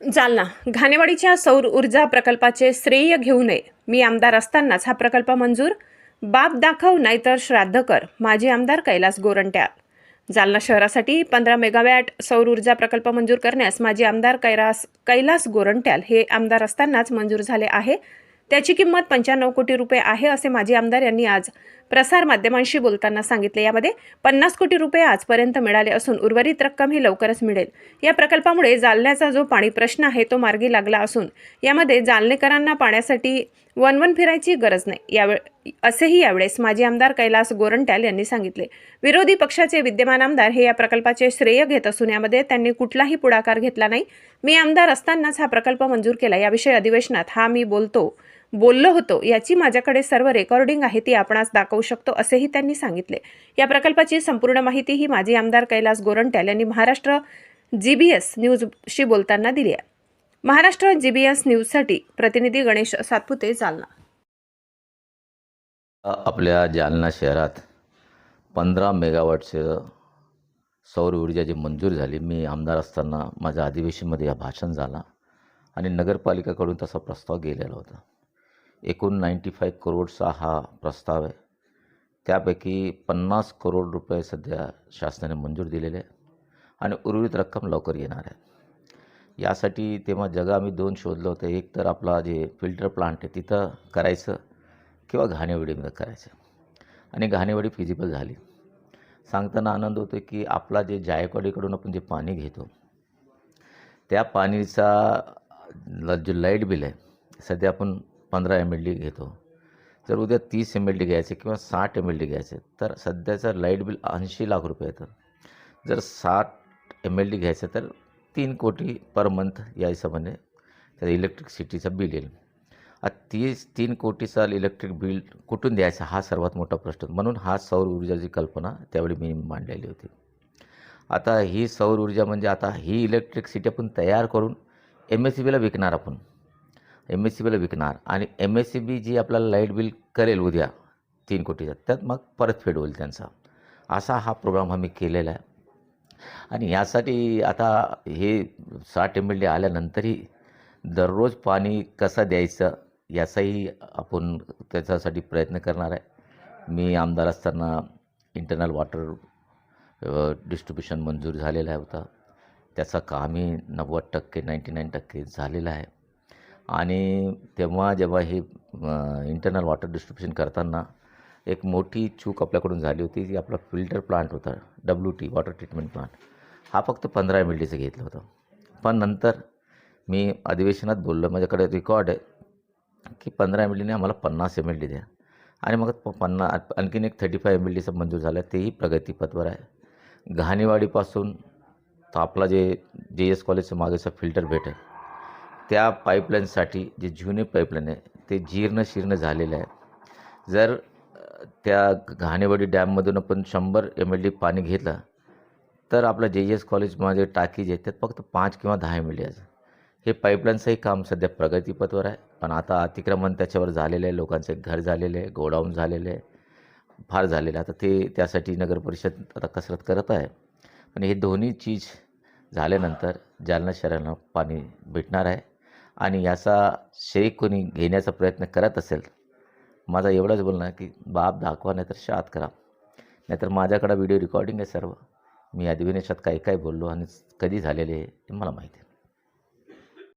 जालना. घाणेवाडीच्या सौर ऊर्जा प्रकल्पाचे श्रेय घेऊ नये. मी आमदार असतानाच हा प्रकल्प मंजूर. बाप दाखव नाहीतर श्राद्ध कर माजी आमदार कैलास गोरंट्याल. जालना शहरासाठी पंधरा मेगावॅट सौर ऊर्जा प्रकल्प मंजूर करण्यास माजी आमदार कैलास कैलास गोरंट्याल हे आमदार असतानाच मंजूर झाले आहे. त्याची किंमत पंच्याण्णव कोटी रुपये आहे असे माजी आमदार यांनी आज प्रसार माध्यमांशी बोलताना सांगितले यामध्ये पन्नास कोटी रुपये आजपर्यंत मिळाले असून उर्वरित रक्कम ही लवकरच मिळेल. या प्रकल्पामुळे जालन्याचा जो पाणी प्रश्न आहे तो मार्गी लागला असून यामध्ये जालनेकरांना पाण्यासाठी वनवन फिरायची गरज नाही. यावेळ असेही यावेळेस माजी आमदार कैलास गोरंट्याल यांनी सांगितले. विरोधी पक्षाचे विद्यमान आमदार हे या प्रकल्पाचे श्रेय घेत असून यामध्ये त्यांनी कुठलाही पुढाकार घेतला नाही. मी आमदार असतानाच हा प्रकल्प मंजूर केला. याविषयी अधिवेशनात हा मी बोलतो. बोललो होतो याची माझ्याकडे सर्व रेकॉर्डिंग आहे ती आपणास दाखवू शकतो असेही त्यांनी सांगितले. या प्रकल्पाची संपूर्ण माहिती ही माजी आमदार कैलास गोरंट्याल यांनी महाराष्ट्र जी बी एस न्यूजशी बोलताना दिली आहे. महाराष्ट्र जी बी एस न्यूजसाठी प्रतिनिधी गणेश सातपुते जालना. आपल्या जालना शहरात पंधरा मेगावॉटचं सौर ऊर्जा जी मंजूर झाली मी आमदार असताना माझ्या अधिवेशनमध्ये हा भाषण झाला आणि नगरपालिकाकडून तसा प्रस्ताव गेलेला होता. एकूण नाईंटी फाय करोडचा हा प्रस्ताव आहे. त्यापैकी पन्नास करोड रुपये सध्या शासनाने मंजूर दिलेले आहे आणि उर्वरित रक्कम लवकर येणार आहे. यासाठी तेव्हा जगा आम्ही दोन शोधलं होतं. एक तर आपला जे फिल्टर प्लांट आहे तिथं करायचं किंवा घाणेवाडीमध्ये करायचं. आणि घाणेवाडी फिजिबल झाली. सांगताना आनंद होतो की आपला जे जायकवाडीकडून आपण जे पाणी घेतो त्या पाणीचा जे जो लाइट बिल आहे सध्या आपण पंधरा एम एल डी घेतो. जर उद्या तीस एम एल डी घ्यायचे किंवा साठ एम एल डी घ्यायचे तर सध्याचं लाइट बिल ऐंशी लाख रुपये येतं. जर साठ एम एल डी घ्यायचं तर तीन कोटी पर मंथ या हिशोबाने त्या इलेक्ट्रिसिटीचं बिल येईल. आता तीस तीन कोटीचा इलेक्ट्रिक बिल कुठून द्यायचा हा सर्वात मोठा प्रश्न म्हणून हा सौर ऊर्जाची कल्पना त्यावेळी मी मांडलेली होती. आता ही सौर ऊर्जा म्हणजे आता ही इलेक्ट्रिसिटी आपण तयार करून एम एस सी बीला विकणार आपण. एम एस सी बीला विकणार आणि एम एस सी बी जी आपल्याला लाइट बिल करेल उद्या तीन कोटीचा त्यात मग परतफेड होईल त्यांचा. असा हा प्रोग्राम आम्ही केलेला आहे. आणि यासाठी आता हे साठ एम एल डी आल्यानंतरही दररोज पाणी कसं द्यायचं याचाही आपण त्याच्यासाठी प्रयत्न करणार आहे. मी आमदार असताना इंटरनल वॉटर डिस्ट्रीब्युशन मंजूर झालेला आहे होता. त्याचं कामही नव्वद टक्के नाईंटी नाईन टक्के झालेला आहे. आणि तेव्हा जेव्हा हे इंटरनल वॉटर डिस्ट्रीब्युशन करताना एक मोठी चूक आपल्याकडून झाली होती की आपला फिल्टर प्लांट होता W T water treatment plant हा फक्त पंधरा एम एल डीचं घेतलं होतं. पण नंतर मी अधिवेशनात बोललो माझ्याकडे रेकॉर्ड आहे की पंधरा एम एल डीने आम्हाला पन्नास एम एल डी द्या. आणि मग प- पन्ना आणखीन एक थर्टी फाय एम एल डीचं मंजूर झालं तेही प्रगतीपथवर आहे. घाणेवाडीपासून तर आपला जे जे एस कॉलेजचं मागेचं फिल्टर भेट आहे. त्या पाईपलाईनसाठी जे जुने पाईपलाईन आहे ते जीर्ण शीर्ण झालेलं आहे जर त्या घाणेवाडी डॅममधून आपण शंभर एम एल डी पाणी घेतलं तर आपलं जे एस कॉलेजमध्ये टाकी जे त्यात फक्त पाच किंवा दहा एम एल डी हे पाईपलाईनचंही काम सध्या प्रगतीपथवर आहे. पण आता अतिक्रमण त्याच्यावर झालेलं आहे. लोकांचे घर झालेले आहे गोडाऊन झालेले आहे. फार झालेलं आहे. आता ते त्यासाठी नगर परिषद आता कसरत करत आहे. पण हे दोन्ही चीज झाल्यानंतर जालना शहराला पाणी भेटणार आहे. आणि याचा श्रेय कोणी घेण्याचा प्रयत्न करत असेल माझा एवढंच बोलणं की बाप दाखवा नाहीतर शात करा. नाहीतर माझ्याकडं व्हिडिओ रेकॉर्डिंग आहे सर्व. मी अधिवेशनात काही काय बोललो आणि कधी झालेले आहे हे मला माहिती आहे